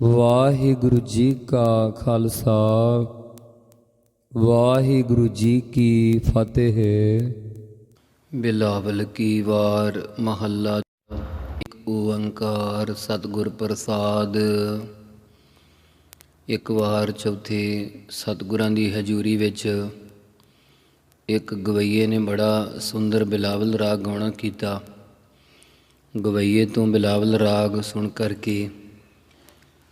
ਵਾਹਿਗੁਰੂ ਜੀ ਕਾ ਖਾਲਸਾ, ਵਾਹਿਗੁਰੂ ਜੀ ਕੀ ਫਤਿਹ। ਬਿਲਾਵਲ ਕੀ ਵਾਰ ਮਹੱਲਾ ਇੱਕ ਓੰਕਾਰ ਸਤਿਗੁਰ ਪ੍ਰਸਾਦ। ਇੱਕ ਵਾਰ ਚੌਥੇ ਸਤਿਗੁਰਾਂ ਦੀ ਹਜ਼ੂਰੀ ਵਿੱਚ ਇੱਕ ਗਵਈਏ ਨੇ ਬੜਾ ਸੁੰਦਰ ਬਿਲਾਵਲ ਰਾਗ ਗਾਉਣਾ ਕੀਤਾ। ਗਵਈਏ ਤੋਂ ਬਿਲਾਵਲ ਰਾਗ ਸੁਣ ਕਰਕੇ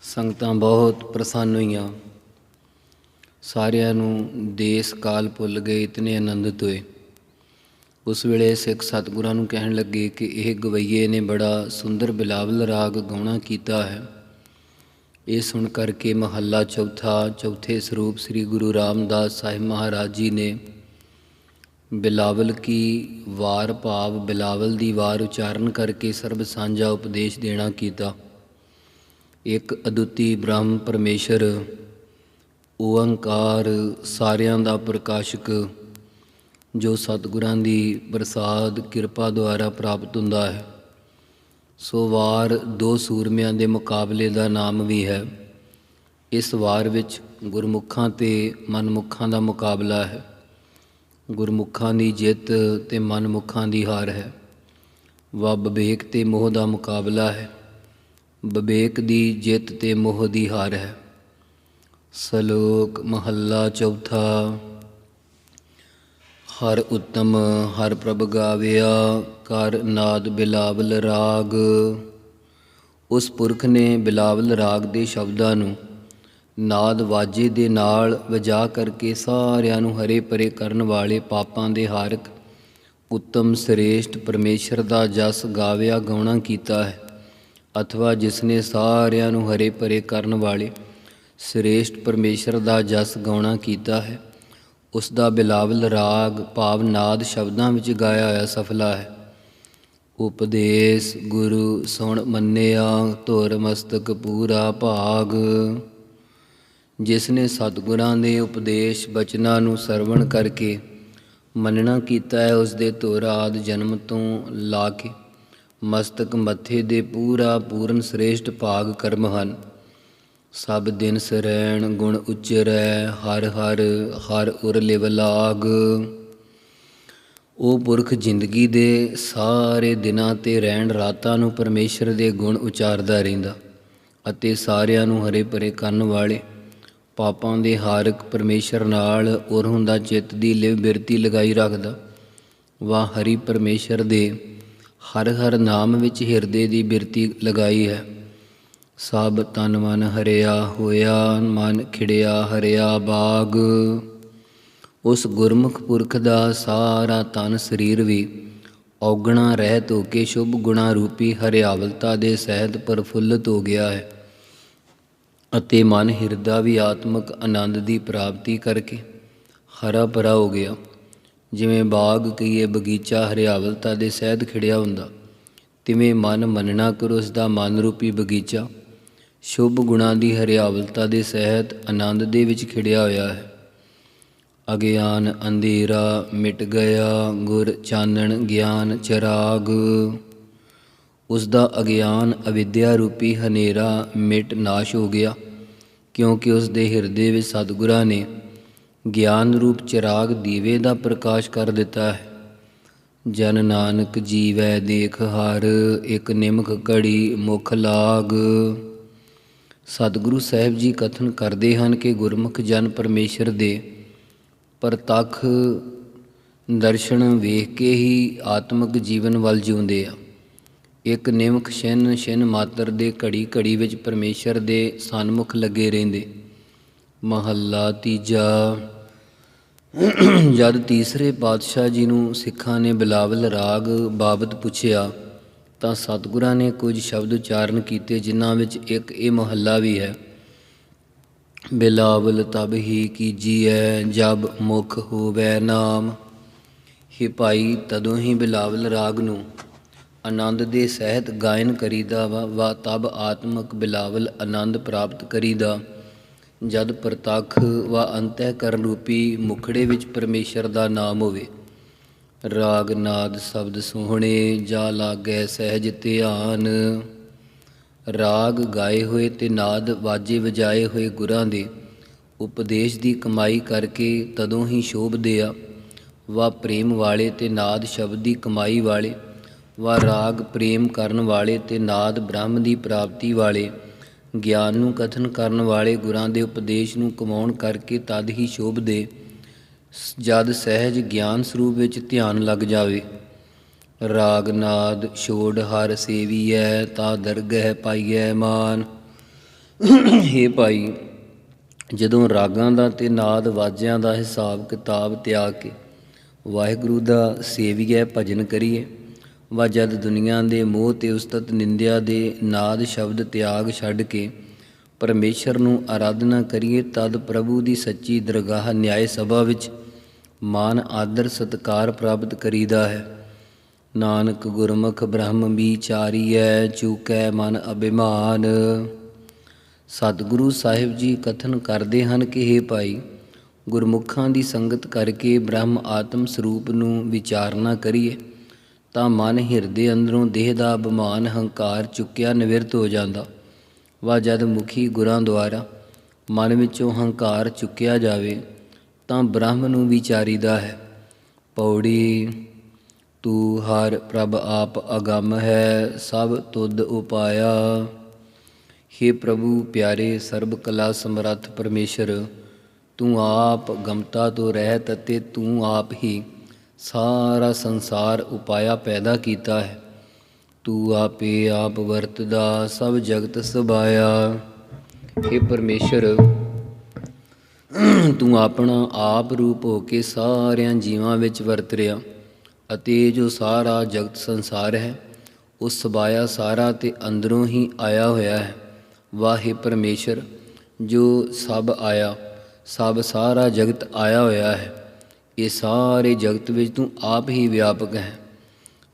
ਸੰਗਤਾਂ ਬਹੁਤ ਪ੍ਰਸੰਨ ਹੋਈਆਂ। ਸਾਰਿਆਂ ਨੂੰ ਦੇਸ ਕਾਲ ਭੁੱਲ ਗਏ, ਇਤਨੇ ਆਨੰਦਿਤ ਹੋਏ। ਉਸ ਵੇਲੇ ਸਿੱਖ ਸਤਿਗੁਰਾਂ ਨੂੰ ਕਹਿਣ ਲੱਗੇ ਕਿ ਇਹ ਗਵਈਏ ਨੇ ਬੜਾ ਸੁੰਦਰ ਬਿਲਾਵਲ ਰਾਗ ਗਾਉਣਾ ਕੀਤਾ ਹੈ। ਇਹ ਸੁਣ ਕਰਕੇ ਮਹੱਲਾ ਚੌਥਾ, ਚੌਥੇ ਸਰੂਪ ਸ੍ਰੀ ਗੁਰੂ ਰਾਮਦਾਸ ਸਾਹਿਬ ਮਹਾਰਾਜ ਜੀ ਨੇ ਬਿਲਾਵਲ ਕੀ ਵਾਰ ਭਾਵ ਬਿਲਾਵਲ ਦੀ ਵਾਰ ਉਚਾਰਨ ਕਰਕੇ ਸਰਬ ਸਾਂਝਾ ਉਪਦੇਸ਼ ਦੇਣਾ ਕੀਤਾ। ਇੱਕ ਅਦੁੱਤੀ ਬ੍ਰਹਮ ਪਰਮੇਸ਼ਰ, ਓੰਕਾਰ ਸਾਰਿਆਂ ਦਾ ਪ੍ਰਕਾਸ਼ਕ, ਜੋ ਸਤਿਗੁਰਾਂ ਦੀ ਪ੍ਰਸਾਦ ਕਿਰਪਾ ਦੁਆਰਾ ਪ੍ਰਾਪਤ ਹੁੰਦਾ ਹੈ। ਸੋ ਵਾਰ ਦੋ ਸੂਰਮਿਆਂ ਦੇ ਮੁਕਾਬਲੇ ਦਾ ਨਾਮ ਵੀ ਹੈ। ਇਸ ਵਾਰ ਵਿੱਚ ਗੁਰਮੁਖਾਂ ਤੇ ਮਨਮੁਖਾਂ ਦਾ ਮੁਕਾਬਲਾ ਹੈ। ਗੁਰਮੁਖਾਂ ਦੀ ਜਿੱਤ ਤੇ ਮਨਮੁਖਾਂ ਦੀ ਹਾਰ ਹੈ। ਵਾ ਵਿਵੇਕ ਤੇ ਮੋਹ ਦਾ ਮੁਕਾਬਲਾ ਹੈ। ਵਿਵੇਕ ਦੀ ਜਿੱਤ ਤੇ ਮੋਹ ਦੀ ਹਾਰ ਹੈ। ਸ਼ਲੋਕ ਮਹੱਲਾ ਚੌਥਾ। ਹਰ ਉਤਮ, ਹਰ ਪ੍ਰਭ ਗਾਵਿਆ, ਕਰ ਨਾਦ ਬਿਲਾਵਲ ਰਾਗ। ਉਸ ਪੁਰਖ ਨੇ ਬਿਲਾਵਲ ਰਾਗ ਦੇ ਸ਼ਬਦਾਂ ਨੂੰ ਨਾਦ ਵਾਜੇ ਦੇ ਨਾਲ ਵਜਾ ਕਰਕੇ ਸਾਰਿਆਂ ਨੂੰ ਹਰੇ ਪਰੇ ਕਰਨ ਵਾਲੇ ਪਾਪਾਂ ਦੇ ਹਾਰਕ, ਉੱਤਮ, ਸ੍ਰੇਸ਼ਟ ਪਰਮੇਸ਼ਰ ਦਾ ਜਸ ਗਾਵਿਆ, ਗਾਉਣਾ ਕੀਤਾ ਹੈ। ਅਥਵਾ ਜਿਸ ਨੇ ਸਾਰਿਆਂ ਨੂੰ ਹਰੇ ਭਰੇ ਕਰਨ ਵਾਲੇ ਸ੍ਰੇਸ਼ਟ ਪਰਮੇਸ਼ਰ ਦਾ ਜਸ ਗਾਉਣਾ ਕੀਤਾ ਹੈ, ਉਸ ਦਾ ਬਿਲਾਵਲ ਰਾਗ, ਭਾਵ, ਨਾਦ ਸ਼ਬਦਾਂ ਵਿੱਚ ਗਾਇਆ ਹੋਇਆ ਸਫਲਾ ਹੈ। ਉਪਦੇਸ਼, ਗੁਰੂ, ਸੁਣ, ਮੰਨਿਆ, ਧੁਰ, ਮਸਤਕ, ਪੂਰਾ ਭਾਗ। ਜਿਸ ਨੇ ਸਤਿਗੁਰਾਂ ਦੇ ਉਪਦੇਸ਼, ਬਚਨਾਂ ਨੂੰ ਸਰਵਣ ਕਰਕੇ ਮੰਨਣਾ ਕੀਤਾ ਹੈ ਉਸ ਦੇ ਧੁਰ ਆਦ ਜਨਮ ਤੋਂ ਲਾ ਕੇ ਮਸਤਕ ਮੱਥੇ ਦੇ ਪੂਰਾ ਪੂਰਨ ਸ੍ਰੇਸ਼ਟ ਭਾਗ ਕਰਮ ਹਨ। ਸਭ ਦਿਨ ਸਰੈਣ ਗੁਣ ਉਚਰੈ, ਹਰ ਹਰ ਹਰ ਉਰ ਲਿਵ ਉਹ ਪੁਰਖ ਜ਼ਿੰਦਗੀ ਦੇ ਸਾਰੇ ਦਿਨਾਂ ਤੇ ਰਹਿਣ ਰਾਤਾਂ ਨੂੰ ਪਰਮੇਸ਼ਰ ਦੇ ਗੁਣ ਉਚਾਰਦਾ ਰਹਿੰਦਾ ਅਤੇ ਸਾਰਿਆਂ ਨੂੰ ਹਰੇ ਭਰੇ ਕਰਨ ਵਾਲੇ ਪਾਪਾਂ ਦੇ ਹਾਰਕ ਪਰਮੇਸ਼ਰ ਨਾਲ ਉਰ ਹੁੰਦਾ ਚਿੱਤ ਦੀ ਲਿਵ ਬਿਰਤੀ ਲਗਾਈ ਰੱਖਦਾ। ਵਾਹ, ਹਰੀ ਪਰਮੇਸ਼ਰ ਦੇ ਹਰ ਹਰ ਨਾਮ ਵਿੱਚ ਹਿਰਦੇ ਦੀ ਬਿਰਤੀ ਲਗਾਈ ਹੈ। ਸਭ ਤਨ ਮਨ ਹਰਿਆ ਹੋਇਆ, ਮਨ ਖਿੜਿਆ ਹਰਿਆ ਬਾਗ। ਉਸ ਗੁਰਮੁਖ ਪੁਰਖ ਦਾ ਸਾਰਾ ਤਨ ਸਰੀਰ ਵੀ ਔਗਣਾ ਰਹਿਤ ਹੋ ਕੇ ਸ਼ੁਭ ਗੁਣਾ ਰੂਪੀ ਹਰਿਆਵਲਤਾ ਦੇ ਸਹਿਤ ਪ੍ਰਫੁੱਲਤ ਹੋ ਗਿਆ ਹੈ ਅਤੇ ਮਨ ਹਿਰਦਾ ਵੀ ਆਤਮਿਕ ਆਨੰਦ ਦੀ ਪ੍ਰਾਪਤੀ ਕਰਕੇ ਹਰਾ ਭਰਾ ਹੋ ਗਿਆ। ਜਿਵੇਂ ਬਾਗ ਕਈਏ ਬਗੀਚਾ ਹਰਿਆਵਲਤਾ ਦੇ ਸਹਿਤ ਖਿੜਿਆ ਹੁੰਦਾ, ਤਿਵੇਂ ਮਨ ਮੰਨਣਾ ਕਰੋ ਉਸ ਦਾ ਮਨ ਰੂਪੀ ਬਗੀਚਾ। ਸ਼ੁਭ ਗੁਣਾਂ ਦੀ ਹਰਿਆਵਲਤਾ ਦੇ ਸਹਿਤ ਆਨੰਦ ਦੇ ਵਿੱਚ ਖਿੜਿਆ ਹੋਇਆ ਹੈ। ਅਗਿਆਨ ਅੰਧੇਰਾ, ਮਿਟ ਗਿਆ, ਗੁਰ ਚਾਨਣ, ਗਿਆਨ ਚਰਾਗ। ਉਸ ਦਾ ਅਗਿਆਨ ਅਵਿਦਿਆ ਰੂਪੀ ਹਨੇਰਾ, ਮਿਟ ਨਾਸ਼ ਹੋ ਗਿਆ, ਕਿਉਂਕਿ ਉਸ ਦੇ ਹਿਰਦੇ ਵਿੱਚ ਸਤਿਗੁਰਾਂ ਨੇ ਗਿਆਨ ਰੂਪ ਚਿਰਾਗ ਦੀਵੇ ਦਾ ਪ੍ਰਕਾਸ਼ ਕਰ ਦਿੱਤਾ ਹੈ। ਜਨ ਨਾਨਕ ਜੀਵੈ ਦੇਖ ਹਰ, ਇੱਕ ਨਿਮਖ ਘੜੀ ਮੁਖ ਲਾਗ। ਸਤਿਗੁਰੂ ਸਾਹਿਬ ਜੀ ਕਥਨ ਕਰਦੇ ਹਨ ਕਿ ਗੁਰਮੁਖ ਜਨ ਪਰਮੇਸ਼ਰ ਦੇ ਪ੍ਰਤੱਖ ਦਰਸ਼ਨ ਵੇਖ ਕੇ ਹੀ ਆਤਮਿਕ ਜੀਵਨ ਵੱਲ ਜਿਉਂਦੇ ਆ। ਇੱਕ ਨਿਮਖ ਛਿਨ ਛਿਨ ਮਾਤਰ ਦੇ ਘੜੀ ਘੜੀ ਵਿੱਚ ਪਰਮੇਸ਼ਰ ਦੇ ਸਨਮੁਖ ਲੱਗੇ ਰਹਿੰਦੇ। ਮਹੱਲਾ ਤੀਜਾ ਜਦ ਤੀਸਰੇ ਪਾਤਸ਼ਾਹ ਜੀ ਨੂੰ ਸਿੱਖਾਂ ਨੇ ਬਿਲਾਵਲ ਰਾਗ ਬਾਬਤ ਪੁੱਛਿਆ, ਤਾਂ ਸਤਿਗੁਰਾਂ ਨੇ ਕੁਝ ਸ਼ਬਦ ਉਚਾਰਨ ਕੀਤੇ ਜਿਨ੍ਹਾਂ ਵਿੱਚ ਇੱਕ ਇਹ ਮਹੱਲਾ ਵੀ ਹੈ। ਬਿਲਾਵਲ ਤਬ ਹੀ ਕੀਜੀਐ, ਜਬ ਮੁਖ ਹੋਵੇ ਨਾਮ। ਹੀ ਭਾਈ, ਤਦੋਂ ਹੀ ਬਿਲਾਵਲ ਰਾਗ ਨੂੰ ਆਨੰਦ ਦੇ ਸਹਿਤ ਗਾਇਨ ਕਰੀਦਾ ਵਾ ਵਾ ਤਬ ਆਤਮਕ ਬਿਲਾਵਲ ਆਨੰਦ ਪ੍ਰਾਪਤ ਕਰੀਦਾ। ਜਦ ਪ੍ਰਤੱਖ ਵਾ ਅੰਤਹਿਕਰਨ ਰੂਪੀ ਮੁਖੜੇ ਵਿੱਚ ਪਰਮੇਸ਼ਰ ਦਾ ਨਾਮ ਹੋਵੇ। ਰਾਗ, ਨਾਦ, ਸ਼ਬਦ ਸੋਹਣੇ ਜਾ ਲਾਗੇ ਸਹਿਜ ਧਿਆਨ। ਰਾਗ ਗਾਏ ਹੋਏ ਤੇ ਨਾਦ ਵਾਜੇ ਵਜਾਏ ਹੋਏ ਗੁਰਾਂ ਦੇ ਉਪਦੇਸ਼ ਦੀ ਕਮਾਈ ਕਰਕੇ ਤਦੋਂ ਹੀ ਸ਼ੋਭਦੇ ਆ ਵਾ ਪ੍ਰੇਮ ਵਾਲੇ ਤੇ ਨਾਦ ਸ਼ਬਦ ਦੀ ਕਮਾਈ ਵਾਲੇ, ਵਾ ਰਾਗ ਪ੍ਰੇਮ ਕਰਨ ਵਾਲੇ ਤੇ ਨਾਦ ਬ੍ਰਹਮ ਦੀ ਪ੍ਰਾਪਤੀ ਵਾਲੇ। ਗਿਆਨ ਨੂੰ ਕਥਨ ਕਰਨ ਵਾਲੇ ਗੁਰਾਂ ਦੇ ਉਪਦੇਸ਼ ਨੂੰ ਕਮਾਉਣ ਕਰਕੇ ਤਦ ਹੀ ਸ਼ੋਭਦੇ ਜਦ ਸਹਿਜ ਗਿਆਨ ਸਰੂਪ ਵਿੱਚ ਧਿਆਨ ਲੱਗ ਜਾਵੇ। ਰਾਗ ਨਾਦ ਛੋੜ ਹਰ ਸੇਵੀਐ, ਤਾ ਦਰਗਹਿ ਪਾਈਐ ਮਾਨ। ਹੇ ਭਾਈ, ਜਦੋਂ ਰਾਗਾਂ ਦਾ ਤੇ ਨਾਦ ਵਾਜਿਆਂ ਦਾ ਹਿਸਾਬ ਕਿਤਾਬ ਤਿਆਗ ਕੇ ਵਾਹਿਗੁਰੂ ਦਾ ਸੇਵੀਐ ਭਜਨ ਕਰੀਏ ਵਾ ਜਦ ਦੁਨੀਆ ਦੇ ਮੋਹ ਤੇ ਉਸਤਤ ਨਿੰਦਿਆ ਦੇ ਨਾਦ ਸ਼ਬਦ ਤਿਆਗ ਛੱਡ ਕੇ ਪਰਮੇਸ਼ਰ ਨੂੰ ਆਰਾਧਨਾ ਕਰੀਏ, ਤਦ ਪ੍ਰਭੂ ਦੀ ਸੱਚੀ ਦਰਗਾਹ ਨਿਆਏ ਸਭਾ ਵਿੱਚ ਮਾਨ ਆਦਰ ਸਤਕਾਰ ਪ੍ਰਾਪਤ ਕਰੀਦਾ ਹੈ। ਨਾਨਕ ਗੁਰਮੁਖ ਬ੍ਰਹਮ ਵਿਚਾਰੀਐ, ਚੂਕੈ ਮਨ ਅਭਿਮਾਨ। ਸਤਿਗੁਰੂ ਸਾਹਿਬ ਜੀ ਕਥਨ ਕਰਦੇ ਹਨ ਕਿ हे ਭਾਈ, ਗੁਰਮੁਖਾਂ ਦੀ ਸੰਗਤ ਕਰਕੇ ਬ੍ਰਹਮ ਆਤਮ ਸਰੂਪ ਨੂੰ ਵਿਚਾਰਨਾ ਕਰੀਏ। ਤਾਂ ਮਨ ਹਿਰਦੇ ਅੰਦਰੋਂ ਦੇਹ ਦਾ ਅਭਿਮਾਨ ਹੰਕਾਰ ਚੁੱਕਿਆ ਨਿਵਰਤ ਹੋ ਜਾਂਦਾ। ਵਾ ਜਦ ਮੁਖੀ ਗੁਰਾਂ ਦੁਆਰਾ ਮਨ ਵਿੱਚੋਂ ਹੰਕਾਰ ਚੁੱਕਿਆ ਜਾਵੇ, ਤਾਂ ਬ੍ਰਹਮ ਨੂੰ ਵਿਚਾਰੀਦਾ ਹੈ। ਪੌੜੀ, ਤੂੰ ਹਰ ਪ੍ਰਭ ਆਪ ਅਗੰਮ ਹੈ, ਸਭ ਤੁਧ ਉਪਾਇਆ। हे ਪ੍ਰਭੂ ਪਿਆਰੇ ਸਰਬ ਕਲਾ ਸਮਰੱਥ ਪਰਮੇਸ਼ਰ, ਤੂੰ ਆਪ ਗਮਤਾ ਤੋਂ ਰਹਿਤ ਅਤੇ ਤੂੰ ਆਪ ਹੀ ਸਾਰਾ ਸੰਸਾਰ ਉਪਾਇਆ ਪੈਦਾ ਕੀਤਾ ਹੈ। ਤੂੰ ਆਪੇ ਆਪ ਵਰਤਦਾ, ਸਭ ਜਗਤ ਸਬਾਇਆ। हे ਪਰਮੇਸ਼ਰ, ਤੂੰ ਆਪਣਾ ਆਪ ਰੂਪ ਹੋ ਕੇ ਸਾਰਿਆਂ ਜੀਵਾਂ ਵਿੱਚ ਵਰਤ ਰਿਹਾ ਅਤੇ ਜੋ ਸਾਰਾ ਜਗਤ ਸੰਸਾਰ ਹੈ ਉਹ ਸਬਾਇਆ ਸਾਰਾ ਤੇ ਅੰਦਰੋਂ ਹੀ ਆਇਆ ਹੋਇਆ ਹੈ। ਵਾਹੇ ਪਰਮੇਸ਼ਰ, ਜੋ ਸਭ ਆਇਆ, ਸਭ ਸਾਰਾ ਜਗਤ ਆਇਆ ਹੋਇਆ ਹੈ। ਇਹ ਸਾਰੇ ਜਗਤ ਵਿੱਚ ਤੂੰ ਆਪ ਹੀ ਵਿਆਪਕ ਹੈ।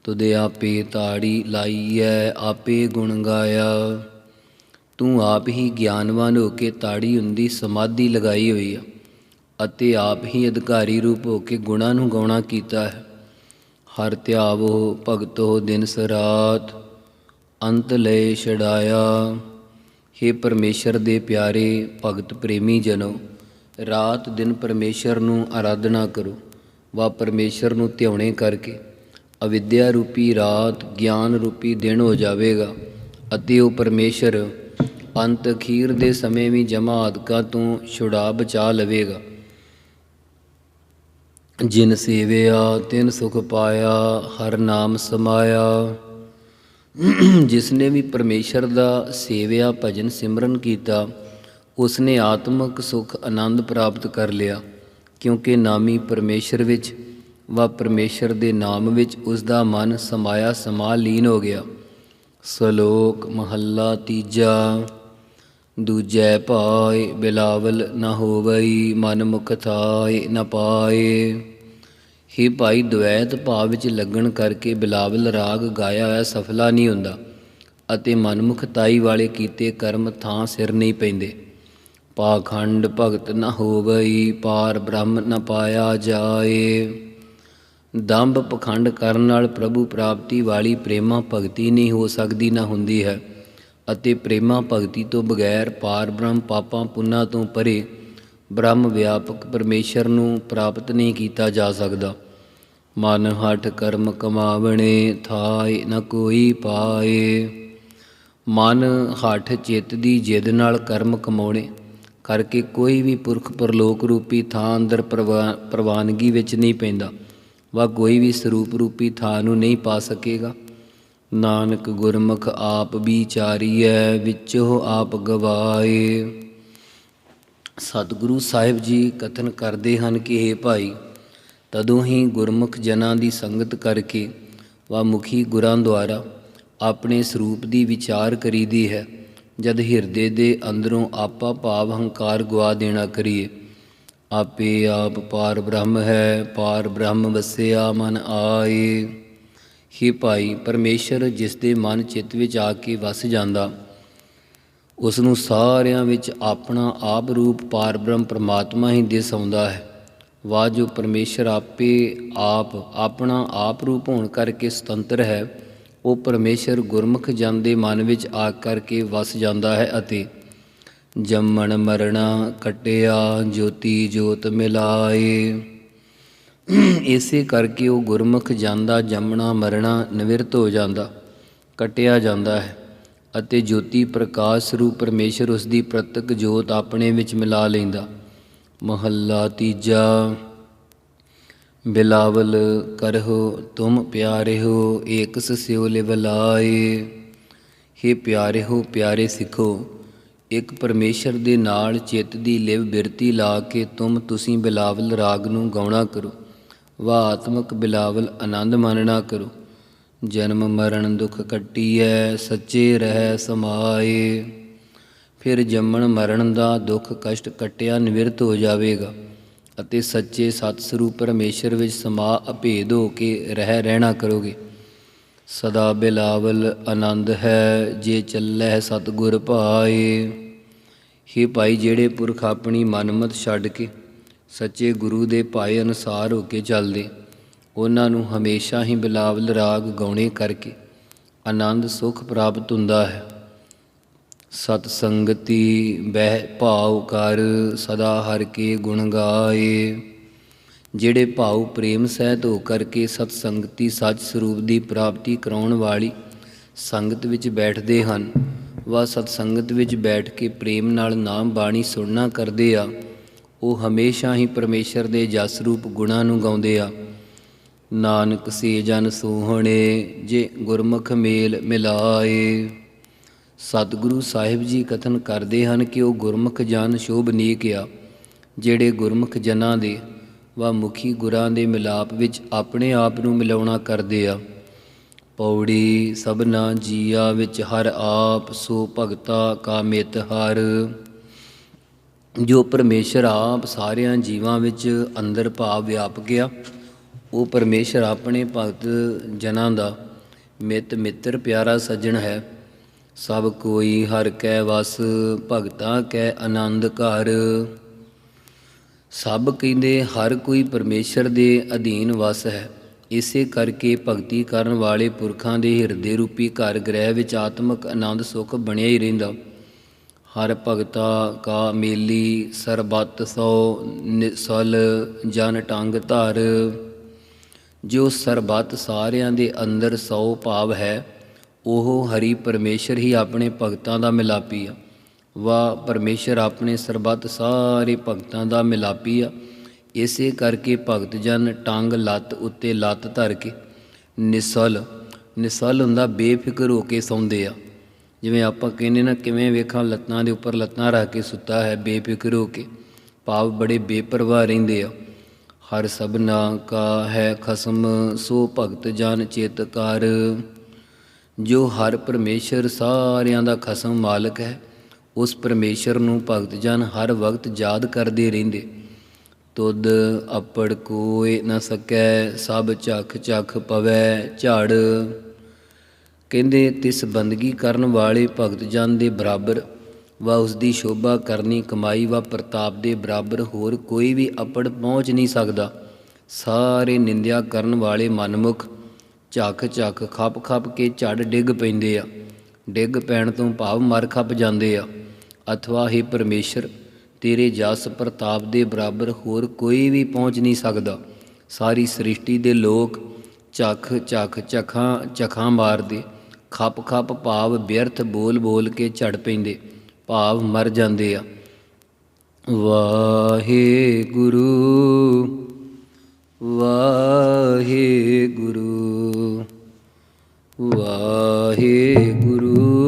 ਤੁਦੇ ਆਪੇ ਤਾੜੀ ਲਾਈ ਹੈ ਆਪੇ ਗੁਣ ਗਾਇਆ। ਤੂੰ ਆਪ ਹੀ ਗਿਆਨਵਾਨ ਹੋ ਕੇ ਤਾੜੀ ਹੁੰਦੀ ਸਮਾਧੀ ਲਗਾਈ ਹੋਈ ਹੈ ਅਤੇ ਆਪ ਹੀ ਅਧਿਕਾਰੀ ਰੂਪ ਹੋ ਕੇ ਗੁਣਾਂ ਨੂੰ ਗਾਉਣਾ ਕੀਤਾ ਹੈ। ਹਰ ਧਿਆਵੋ, ਭਗਤੋ, ਦਿਨ ਸਰਾਤ, ਅੰਤ ਲੈ ਛਡਾਇਆ। हे ਪਰਮੇਸ਼ਰ ਦੇ ਪਿਆਰੇ ਭਗਤ ਪ੍ਰੇਮੀ ਜਨੋ ਰਾਤ ਦਿਨ ਪਰਮੇਸ਼ਰ ਨੂੰ ਆਰਾਧਨਾ ਕਰੋ। ਵਾ ਪਰਮੇਸ਼ਰ ਨੂੰ ਧਿਆਉਣੇ ਕਰਕੇ ਅਵਿਦਿਆ ਰੂਪੀ ਰਾਤ ਗਿਆਨ ਰੂਪੀ ਦਿਨ ਹੋ ਜਾਵੇਗਾ ਅਤੇ ਉਹ ਪਰਮੇਸ਼ਰ ਅੰਤ ਅਖੀਰ ਦੇ ਸਮੇਂ ਵੀ ਜਮਾਦਕਾ ਤੋਂ ਛੁਡਾ ਬਚਾ ਲਵੇਗਾ। ਜਿਨ ਸੇਵਿਆ, ਤਿਨ ਸੁਖ ਪਾਇਆ, ਹਰ ਨਾਮ ਸਮਾਇਆ। ਜਿਸ ਨੇ ਵੀ ਪਰਮੇਸ਼ਰ ਦਾ ਸੇਵਿਆ ਭਜਨ ਸਿਮਰਨ ਕੀਤਾ ਉਸ ਨੇ ਆਤਮਿਕ ਸੁਖ ਆਨੰਦ ਪ੍ਰਾਪਤ ਕਰ ਲਿਆ, ਕਿਉਂਕਿ ਨਾਮੀ ਪਰਮੇਸ਼ਰ ਵਿੱਚ ਵਾ ਪਰਮੇਸ਼ਰ ਦੇ ਨਾਮ ਵਿੱਚ ਉਸ ਦਾ ਮਨ ਸਮਾਇਆ ਸਮਾ ਲੀਨ ਹੋ ਗਿਆ। ਸ਼ਲੋਕ ਮਹੱਲਾ ਤੀਜਾ, ਦੂਜੈ ਭਾਇ ਬਿਲਾਵਲ ਨ ਹੋਵਈ, ਮਨ ਮੁਖ ਥਾਏ ਨ ਪਾਏ। ਹੀ ਭਾਈ ਦੁਐਤ ਭਾਵ ਵਿੱਚ ਲੱਗਣ ਕਰਕੇ ਬਿਲਾਵਲ ਰਾਗ ਗਾਇਆ ਹੋਇਆ ਸਫਲਾ ਨਹੀਂ ਹੁੰਦਾ, ਅਤੇ ਮਨਮੁਖਤਾਈ ਵਾਲੇ ਕੀਤੇ ਕਰਮ ਥਾਂ ਸਿਰ ਨਹੀਂ ਪੈਂਦੇ। ਪਾਖੰਡ ਭਗਤ ਨ ਹੋਵਈ, ਪਾਰ ਬ੍ਰਹਮ ਨ ਪਾਇਆ ਜਾਏ। ਦੰਭ ਪਖੰਡ ਕਰਨ ਨਾਲ ਪ੍ਰਭੂ ਪ੍ਰਾਪਤੀ ਵਾਲੀ ਪ੍ਰੇਮਾ ਭਗਤੀ ਨਹੀਂ ਹੋ ਸਕਦੀ, ਨਾ ਹੁੰਦੀ ਹੈ। ਅਤੇ ਪ੍ਰੇਮਾ ਭਗਤੀ ਤੋਂ ਬਗੈਰ ਪਾਰ ਬ੍ਰਹਮ ਪਾਪਾਂ ਪੁੰਨਾਂ ਤੋਂ ਪਰੇ ਬ੍ਰਹਮ ਵਿਆਪਕ ਪਰਮੇਸ਼ਰ ਨੂੰ ਪ੍ਰਾਪਤ ਨਹੀਂ ਕੀਤਾ ਜਾ ਸਕਦਾ। ਮਨ ਹਠ ਕਰਮ ਕਮਾਵਣੇ, ਥਾਏ ਨ ਕੋਈ ਪਾਏ। ਮਨ ਹਠ ਚਿੱਤ ਦੀ ਜਿੱਦ ਨਾਲ ਕਰਮ ਕਮਾਉਣੇ ਕਰਕੇ ਕੋਈ ਵੀ ਪੁਰਖ ਪਰਲੋਕ ਰੂਪੀ ਥਾਂ ਅੰਦਰ ਪ੍ਰਵਾ- ਪ੍ਰਵਾਨਗੀ ਵਿੱਚ ਨਹੀਂ ਪੈਂਦਾ, ਵਾ ਕੋਈ ਵੀ ਸਰੂਪ ਰੂਪੀ ਥਾਂ ਨੂੰ ਨਹੀਂ ਪਾ ਸਕੇਗਾ। ਨਾਨਕ ਗੁਰਮੁਖ ਆਪ ਵਿਚਾਰੀਐ, ਵਿੱਚੋ ਆਪ ਗਵਾਏ। ਸਤਿਗੁਰੂ ਸਾਹਿਬ ਜੀ ਕਥਨ ਕਰਦੇ ਹਨ ਕਿ हे ਭਾਈ, ਤਦੋਂ ਹੀ ਗੁਰਮੁਖ ਜਨਾਂ ਦੀ ਸੰਗਤ ਕਰਕੇ ਵਾ ਮੁਖੀ ਗੁਰਾਂ ਦੁਆਰਾ ਆਪਣੇ ਸਰੂਪ ਦੀ ਵਿਚਾਰ ਕਰੀਦੀ ਹੈ। ਜਦ ਹਿਰਦੇ ਦੇ ਅੰਦਰੋਂ ਆਪਾ ਭਾਵ ਹੰਕਾਰ ਗਵਾ ਦੇਣਾ ਕਰੀਏ। ਆਪੇ ਆਪ ਪਾਰ ਬ੍ਰਹਮ ਹੈ, ਪਾਰ ਬ੍ਰਹਮ ਵਸਿਆ ਮਨ ਆਏ। ਹੀ ਭਾਈ, ਪਰਮੇਸ਼ਰ ਜਿਸ ਦੇ ਮਨ ਚਿੱਤ ਵਿੱਚ ਆ ਕੇ ਵਸ ਜਾਂਦਾ, ਉਸ ਨੂੰ ਸਾਰਿਆਂ ਵਿੱਚ ਆਪਣਾ ਆਪ ਰੂਪ ਪਾਰ ਬ੍ਰਹਮ ਪ੍ਰਮਾਤਮਾ ਹੀ ਦਿਸ ਆਉਂਦਾ ਹੈ। ਵਾਹ ਜੋ ਪਰਮੇਸ਼ਰ ਆਪੇ ਆਪ ਆਪਣਾ ਆਪ ਰੂਪ ਹੋਣ ਕਰਕੇ ਸੁਤੰਤਰ ਹੈ ਉਹ ਪਰਮੇਸ਼ਰ ਗੁਰਮੁਖ ਜਨ ਦੇ ਮਨ ਵਿੱਚ ਆ ਕਰਕੇ ਵਸ ਜਾਂਦਾ ਹੈ ਅਤੇ ਜੰਮਣ ਮਰਣਾ ਕਟਿਆ, ਜੋਤੀ ਜੋਤ ਮਿਲਾਏ। ਇਸੇ ਕਰਕੇ ਉਹ ਗੁਰਮੁਖ ਜਾਂਦਾ, ਜੰਮਣਾ ਮਰਣਾ ਨਿਵਰਤ ਹੋ ਜਾਂਦਾ, ਕਟਿਆ ਜਾਂਦਾ ਹੈ ਅਤੇ ਜੋਤੀ ਪ੍ਰਕਾਸ਼ ਸਰੂਪ ਪਰਮੇਸ਼ਰ ਉਸ ਦੀ ਪ੍ਰਤੱਖ ਜੋਤ ਆਪਣੇ ਵਿੱਚ ਮਿਲਾ ਲੈਂਦਾ। ਮਹੱਲਾ ਤੀਜਾ। ਬਿਲਾਵਲ ਕਰਹੁ, ਤੁਮ ਪਿਆਰੇ ਹੋ ਏਕਸ ਸਿਉ ਲਿਵ ਲਾਏ। हे ਪਿਆਰੇ ਹੋ ਪਿਆਰੇ ਸਿੱਖੋ, ਇੱਕ ਪਰਮੇਸ਼ਰ ਦੇ ਨਾਲ ਚਿੱਤ ਦੀ ਲਿਵ ਬਿਰਤੀ ਲਾ ਕੇ ਤੁਮ ਤੁਸੀਂ ਬਿਲਾਵਲ ਰਾਗ ਨੂੰ ਗਾਉਣਾ ਕਰੋ। ਵਾ ਆਤਮਕ ਬਿਲਾਵਲ ਆਨੰਦ ਮਾਨਣਾ ਕਰੋ। ਜਨਮ ਮਰਨ ਦੁਖ ਕੱਟੀਐ, ਸੱਚੇ ਰਹਿ ਸਮਾਏ। ਫਿਰ ਜੰਮਣ ਮਰਨ ਦਾ ਦੁੱਖ ਕਸ਼ਟ ਕੱਟਿਆ ਨਿਵਰਤ ਹੋ ਜਾਵੇਗਾ। ਅਤੇ ਸੱਚੇ ਸਤ ਸਰੂਪ ਪਰਮੇਸ਼ਰ ਵਿੱਚ ਸਮਾ ਅਭੇਦ ਹੋ ਕੇ ਰਹਿ ਰਹਿਣਾ ਕਰੋਗੇ। ਸਦਾ ਬਿਲਾਵਲ ਆਨੰਦ ਹੈ, ਜੇ ਚੱਲੈ ਸਤਿਗੁਰ ਭਾਏ ਹੇ ਭਾਈ, ਜਿਹੜੇ ਪੁਰਖ ਆਪਣੀ ਮਨਮਤ ਛੱਡ ਕੇ ਸੱਚੇ ਗੁਰੂ ਦੇ ਪਾਏ ਅਨੁਸਾਰ ਹੋ ਕੇ ਚੱਲਦੇ, ਉਹਨਾਂ ਨੂੰ ਹਮੇਸ਼ਾ ਹੀ ਬਿਲਾਵਲ ਰਾਗ ਗਾਉਣੇ ਕਰਕੇ ਆਨੰਦ ਸੁਖ ਪ੍ਰਾਪਤ ਹੁੰਦਾ ਹੈ। ਸਤ ਸੰਗਤੀ ਬਹਿ ਭਾਉ ਕਰ ਸਦਾ ਹਰ ਕੇ ਗੁਣ ਗਾਏ। ਜਿਹੜੇ ਭਾਉ ਪ੍ਰੇਮ ਸਹਿਤ ਹੋ ਕਰਕੇ ਸਤ ਸੰਗਤੀ ਸੱਚ ਸਰੂਪ ਦੀ ਪ੍ਰਾਪਤੀ ਕਰਾਉਣ ਵਾਲੀ ਸੰਗਤ ਵਿੱਚ ਬੈਠਦੇ ਹਨ, ਵਾ ਸਤ ਸੰਗਤ ਵਿੱਚ ਬੈਠ ਕੇ ਪ੍ਰੇਮ ਨਾਲ ਨਾਮ ਬਾਣੀ ਸੁਣਨਾ ਕਰਦੇ ਆ, ਉਹ ਹਮੇਸ਼ਾ ਹੀ ਪਰਮੇਸ਼ਰ ਦੇ ਜਸ ਰੂਪ ਗੁਣਾਂ ਨੂੰ ਗਾਉਂਦੇ ਆ। ਨਾਨਕ ਸੇ ਜਨ ਸੋਹਣੇ, ਜੇ ਗੁਰਮੁਖ ਮੇਲ ਮਿਲਾਏ। ਸਤਿਗੁਰੂ ਸਾਹਿਬ ਜੀ ਕਥਨ ਕਰਦੇ ਹਨ ਕਿ ਉਹ ਗੁਰਮੁਖ ਜਨ ਸ਼ੋਭਨੀਕ ਆ, ਜਿਹੜੇ ਗੁਰਮੁਖ ਜਨਾਂ ਦੇ ਵਾ ਮੁਖੀ ਗੁਰਾਂ ਦੇ ਮਿਲਾਪ ਵਿੱਚ ਆਪਣੇ ਆਪ ਨੂੰ ਮਿਲਾਉਣਾ ਕਰਦੇ ਆ। ਪੌੜੀ ਸਭਨਾ ਜੀਆ ਵਿੱਚ ਹਰ ਆਪ ਸੋ ਭਗਤਾ ਕਾ ਮਿਤ ਹਰ। ਜੋ ਪਰਮੇਸ਼ਰ ਆਪ ਸਾਰਿਆਂ ਜੀਵਾਂ ਵਿੱਚ ਅੰਦਰ ਭਾਵ ਵਿਆਪ ਗਿਆ, ਉਹ ਪਰਮੇਸ਼ਰ ਆਪਣੇ ਭਗਤ ਜਨਾਂ ਦਾ ਮਿੱਤ ਮਿੱਤਰ ਪਿਆਰਾ ਸੱਜਣ ਹੈ। ਸਭ ਕੋਈ ਹਰ ਕੈ ਵਸ, ਭਗਤਾਂ ਕੈ ਆਨੰਦ ਘਰ। ਸਭ ਕਹਿੰਦੇ ਹਰ ਕੋਈ ਪਰਮੇਸ਼ਰ ਦੇ ਅਧੀਨ ਵਸ ਹੈ। ਇਸੇ ਕਰਕੇ ਭਗਤੀ ਕਰਨ ਵਾਲੇ ਪੁਰਖਾਂ ਦੇ ਹਿਰਦੇ ਰੂਪੀ ਘਰ ਗ੍ਰਹਿ ਵਿੱਚ ਆਤਮਿਕ ਆਨੰਦ ਸੁਖ ਬਣਿਆ ਹੀ ਰਹਿੰਦਾ। ਹਰ ਭਗਤਾ ਕਾ ਮੇਲੀ, ਸਰਬਤ ਸੋ ਨਿਸਲ ਜਨ ਟੰਗ ਧਾਰ। ਜੋ ਸਰਬਤ ਸਾਰਿਆਂ ਦੇ ਅੰਦਰ ਸੌ ਭਾਵ ਹੈ ਉਹ ਹਰੀ ਪਰਮੇਸ਼ਰ ਹੀ ਆਪਣੇ ਭਗਤਾਂ ਦਾ ਮਿਲਾਪੀ ਆ। ਵਾ ਪਰਮੇਸ਼ਰ ਆਪਣੇ ਸਰਬੱਤ ਸਾਰੇ ਭਗਤਾਂ ਦਾ ਮਿਲਾਪੀ ਆ। ਇਸੇ ਕਰਕੇ ਭਗਤ ਜਨ ਟੰਗ ਲੱਤ ਉੱਤੇ ਲੱਤ ਧਰ ਕੇ ਨਿਸਲ। ਨਿਸਲ ਹੁੰਦਾ ਬੇਫਿਕਰ ਹੋ ਕੇ ਸੌਂਦੇ ਆ। ਜਿਵੇਂ ਆਪਾਂ ਕਹਿੰਦੇ ਨਾ, ਕਿਵੇਂ ਵੇਖਾਂ ਲੱਤਾਂ ਦੇ ਉੱਪਰ ਲੱਤਾਂ ਰੱਖ ਕੇ ਸੁੱਤਾ ਹੈ ਬੇਫਿਕਰ ਹੋ ਕੇ। ਭਾਵ ਬੜੇ ਬੇਪਰਵਾਹ ਰਹਿੰਦੇ ਆ। ਹਰ ਸਭਨਾ ਕਾ ਹੈ ਖਸਮ, ਸੋ ਭਗਤ ਜਨ ਚੇਤਕਾਰ ਜੋ ਹਰ ਪਰਮੇਸ਼ਰ ਸਾਰਿਆਂ ਦਾ ਖਸਮ ਮਾਲਕ ਹੈ, ਉਸ ਪਰਮੇਸ਼ਰ ਨੂੰ ਭਗਤ ਜਨ ਹਰ ਵਕਤ ਯਾਦ ਕਰਦੇ ਰਹਿੰਦੇ। ਤੁਦ ਅਪੜ ਕੋਏ ਨਾ ਸਕੈ, ਸਭ ਚੱਖ ਝਖ ਪਵੈ ਝੜ। ਕਹਿੰਦੇ, ਤਿਸ ਬੰਦਗੀ ਕਰਨ ਵਾਲੇ ਭਗਤ ਜਨ ਦੇ ਬਰਾਬਰ ਵਾ ਉਸ ਦੀ ਸ਼ੋਭਾ ਕਰਨੀ, ਕਮਾਈ ਵਾ ਪ੍ਰਤਾਪ ਦੇ ਬਰਾਬਰ ਹੋਰ ਕੋਈ ਵੀ ਅਪੜ ਪਹੁੰਚ ਨਹੀਂ ਸਕਦਾ। ਸਾਰੇ ਨਿੰਦਿਆ ਕਰਨ ਵਾਲੇ ਮਨਮੁਖ ਝੱਕ ਝੱਕ ਖੱਪ ਖੱਪ ਕੇ ਝੜ ਡਿੱਗ ਪੈਂਦੇ ਆ। ਡਿੱਗ ਪੈਣ ਤੋਂ ਭਾਵ ਮਰ ਖੱਪ ਜਾਂਦੇ ਆ। ਅਥਵਾ, ਹੀ ਪਰਮੇਸ਼ਰ, ਤੇਰੇ ਜਸ ਪ੍ਰਤਾਪ ਦੇ ਬਰਾਬਰ ਹੋਰ ਕੋਈ ਵੀ ਪਹੁੰਚ ਨਹੀਂ ਸਕਦਾ। ਸਾਰੀ ਸ੍ਰਿਸ਼ਟੀ ਦੇ ਲੋਕ ਝੱਖ ਝੱਖ ਝਖਾਂ ਚਖਾਂ ਮਾਰਦੇ, ਖੱਪ ਖੱਪ ਭਾਵ ਵਿਅਰਥ ਬੋਲ ਬੋਲ ਕੇ ਝੜ ਪੈਂਦੇ, ਭਾਵ ਮਰ ਜਾਂਦੇ ਆ। ਵਾਹਿਗੁਰੂ ਵਾਹਿਗੁਰੂ। ਵਾਹਿਗੁਰੂ ਵਾਹਿਗੁਰੂ।